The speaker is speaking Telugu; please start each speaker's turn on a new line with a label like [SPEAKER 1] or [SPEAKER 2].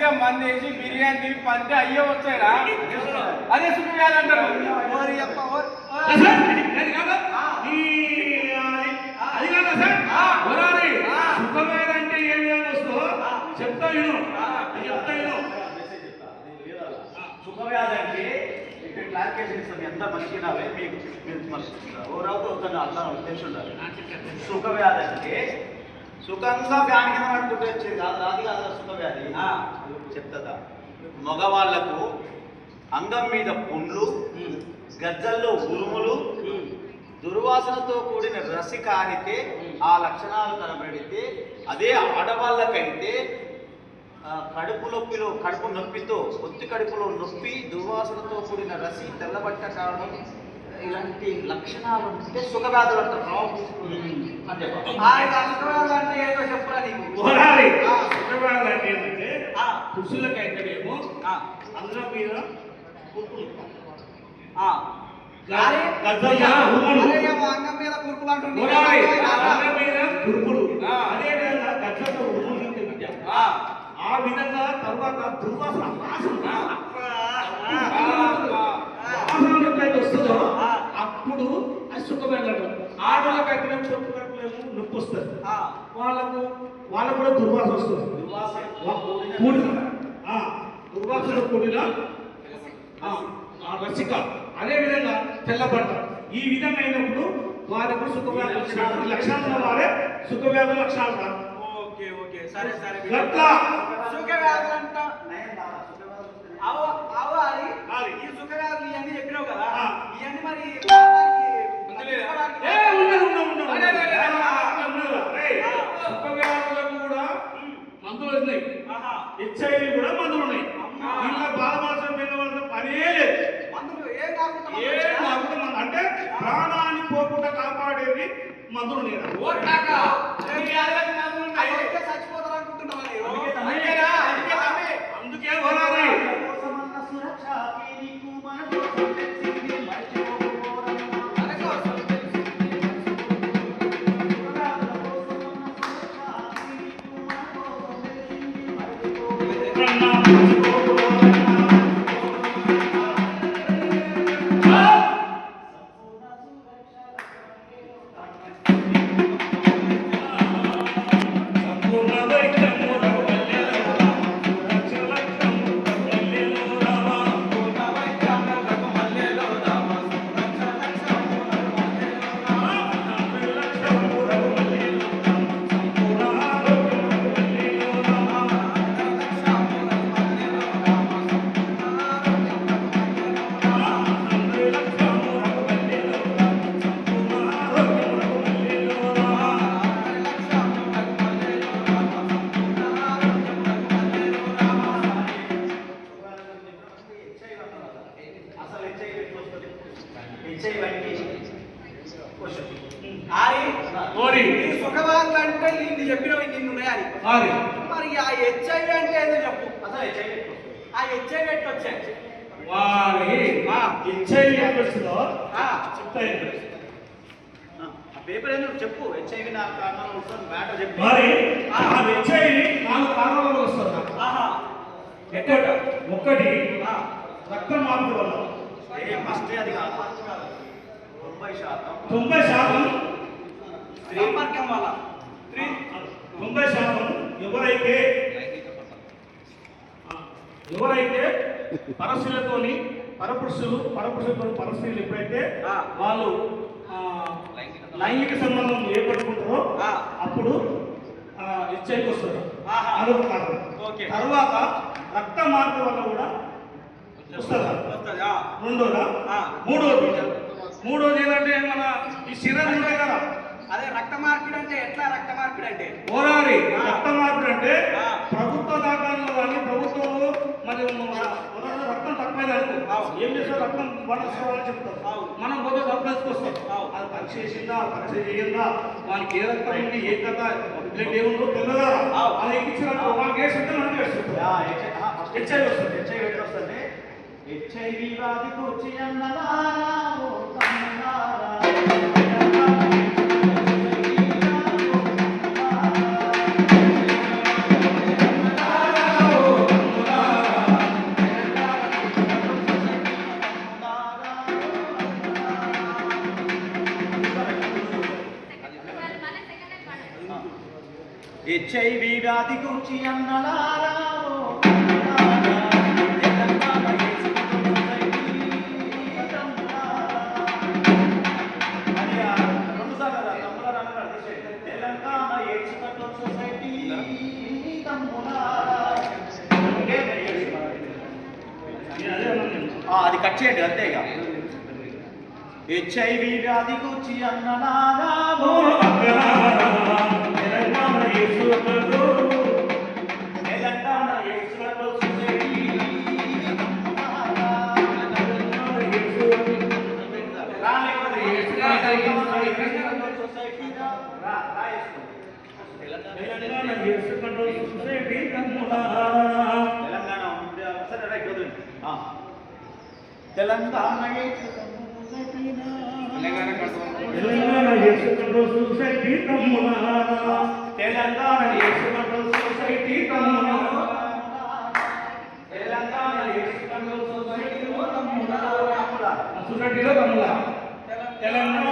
[SPEAKER 1] మంచిగా మంది వేసి బిర్యానీ తిని పంటే అయ్యే వచ్చాయిరా అదే సుఖ వ్యాధి అంటారు. ఓరి అప్ప, ఓరి- ఓరి.
[SPEAKER 2] సార్, అది కాదా? ఈ, అది- అది కాదా సార్? వరాలి. సుఖమేదంటే ఏ విధంగా వస్తుందో చెప్తా విను. నేను చెప్తా విను.
[SPEAKER 3] సుఖవ్యాధి అంటే ఇక్కడ క్లారిఫికేషన్ ఇస్తాను. ఎంత మంచిగా నావే మీకు మీరు తెలిసి ఉండాలి. సుఖవ్యాధి అంటే సుఖంగా ఫ్యాన్ కింద పట్టుకుంటే వచ్చేది కాదు రాదు కాదు సుఖవ్యాధి చెప్తా మగవాళ్ళకు అంగం మీద పుండ్లు గజ్జల్లో ఉరుములు దుర్వాసనతో కూడిన రసి కారితే ఆ లక్షణాలు కనబడితే అదే ఆడవాళ్ళకైతే కడుపు నొప్పిలో కడుపు నొప్పితో ఒత్తి కడుపులో నొప్పి దుర్వాసనతో కూడిన రసి తెల్లబట్ట కారణం ఇలాంటి లక్షణాలు ఉంటే సుఖవ్యాధులు అంటారు. అని చెప్పాలి
[SPEAKER 1] ఆయన సుఖవ్యాధి అంటే ఏదో చెప్పురా నీకు.
[SPEAKER 2] సుఖమేద అంటే ఏంటంటే
[SPEAKER 1] ఆ.
[SPEAKER 2] పురుషులకైతేనేమో అందరం మీద
[SPEAKER 1] అంగం మీద కురుపులు.
[SPEAKER 2] అదే విధంగా అంటే.
[SPEAKER 1] ఆ,
[SPEAKER 2] ఆ విధంగా తర్వాత దుర్వాసన వాసన
[SPEAKER 1] ఆ.
[SPEAKER 2] వాసన ఎప్పుడైతే వస్తుందో అప్పుడు అసుఖమైన ఆడవాళ్ళకైతే పొట్టు కట్టులేము నొప్పి వస్తుంది.
[SPEAKER 1] ఆ.
[SPEAKER 2] వాళ్ళకు వాళ్ళకు కూడా దుర్వాసన వస్తుంది. దుర్వాసన. కూడిన రసిక అదేవిధంగా తెల్లబట్ట. ఈ విధంగా అయినప్పుడు వారికి సుఖవ్యాధి లక్షణాలు లక్షణాలు వారే సుఖవ్యాధి లక్షణాలు
[SPEAKER 1] ఓకే ఓకే. సరే సరే.
[SPEAKER 2] గట్లా.
[SPEAKER 1] సుఖవ్యాధులు అంట. అవ అవ. ఈ సుఖవ్యాధులు ఇవన్నీ చెప్పినావు కదా.
[SPEAKER 2] ఆ.
[SPEAKER 1] ఇవన్నీ మరి ప్రాణానికి
[SPEAKER 2] ఏ, ఉన్నది, ఉన్నది, ఉన్నది.
[SPEAKER 1] అదే, అదే, అదే.
[SPEAKER 2] ఆ, ఉన్నది. రేయ్, సుఖవ్యాధులకు కూడా మందులు ఉన్నాయి
[SPEAKER 1] ఆహా.
[SPEAKER 2] హెచ్ఐవి కూడా మందులు ఉన్నాయి
[SPEAKER 1] అమ్మా.
[SPEAKER 2] ఇలా బాధపడాల్సిన పిల్లవాల్సిన పనే లేదు
[SPEAKER 1] మందులు ఏం కాకుండా
[SPEAKER 2] ఏ మందులు మన- అంటే ప్రాణాన్ని పోకుండా కాపాడేవి మందులు ఉన్నాయి
[SPEAKER 1] ఓటాక ఏ
[SPEAKER 3] క్వశ్చన్.
[SPEAKER 1] ఆరి, సుఖవాదులు అంటే నిన్ను చెప్పినవి నిన్ను ఉన్నాయని. మరి ఆ హెచ్ఐవి అంటే ఏదో చెప్పు.
[SPEAKER 3] అసలు హెచ్ఐవి?
[SPEAKER 1] ఆ హెచ్ఐవి ఎట్లా వచ్చాయి?
[SPEAKER 2] వారి. హెచ్ఐవి ఎట్లొస్తుందో
[SPEAKER 1] ఆ,
[SPEAKER 2] చెప్తా ఏంటి?
[SPEAKER 3] ఆ, ఆ పేపర్ ఏందో చెప్పు. హెచ్ఐవి నాకు కారణం వస్తుంది మ్యాటర్ చెప్పు.
[SPEAKER 2] మరి ఆ. హెచ్ఐవి నాలుగు కారణాల వస్తుంది? ఒకటి రక్త మార్పు వల్ల.
[SPEAKER 3] తొంభై శాతం
[SPEAKER 2] తొంభై శాతం
[SPEAKER 1] సంపర్కం వల్ల
[SPEAKER 2] తొంభై శాతం ఎవరైతే ఎవరైతే పరస్త్రీలతోని పరపురుషులు పరపురుషులతో పరస్త్రీలు ఎప్పుడైతే. వాళ్ళు లైంగిక సంబంధం ఏర్పడుకుంటారో. అప్పుడు హెచ్ఐకి వస్తారు
[SPEAKER 1] ఆహా.
[SPEAKER 2] అదొక కారణం
[SPEAKER 1] ఓకే.
[SPEAKER 2] తర్వాత రక్త మార్పు వల్ల కూడా వస్తుందా రెండోదా?
[SPEAKER 1] ఆ.
[SPEAKER 2] మూడోది మూడోది ఏంటంటే మన ఈ శిరం ఉంటాయి కదా.
[SPEAKER 1] అదే రక్త మార్పిడి అంటే ఎట్లా రక్త మార్పిడి అంటే?
[SPEAKER 2] ఓరారి రక్త మార్పిడి అంటే. ప్రభుత్వ దాఖల్లో కానీ ప్రభుత్వంలో మరి మన రక్తం తక్కువైంది అనుకో. ఏం చేస్తారు రక్తం పడేసుకోవాలని
[SPEAKER 1] అవును.
[SPEAKER 2] మనం పోతే రక్తం తీసుకొస్తాం. అది పరీక్ష చేసిందా పరీక్ష చేయందా? వానికి ఏ రక్తం ఉంది ఏ కథ బ్లడ్ ఏముందో తెలియదా. అది వేస్తుంటారు
[SPEAKER 3] యా, హెచ్- ఆ, ఫస్ట్
[SPEAKER 2] హెచ్ఐవి వస్తుంది.
[SPEAKER 3] హెచ్ఐవి వస్తుంది. హెచ్ఐవి వ్యాధి కూర్చి
[SPEAKER 2] అన్నదానాము
[SPEAKER 3] HIV గురించి అన్నలారా
[SPEAKER 2] అది
[SPEAKER 3] కట్ చేయండి అంతే ఇక. హెచ్ఐవి వ్యాధి గురించి అన్నలారా
[SPEAKER 2] ఓ తెలంగాణ యేసు
[SPEAKER 3] సొసైటీ
[SPEAKER 2] తెలంగాణ
[SPEAKER 3] సరే రైట్ వదిలేండి. తెలంగాణ
[SPEAKER 1] తెలంగాణ కడుపు
[SPEAKER 2] సొసైటీ తమ్ములారా.
[SPEAKER 3] తెలంగాణ
[SPEAKER 2] యేసు సొసైటీ తమ్ములారా.
[SPEAKER 3] తెలంగాణ యేసు సొసైటీలో
[SPEAKER 2] సొసైటీలో తెలంగాణ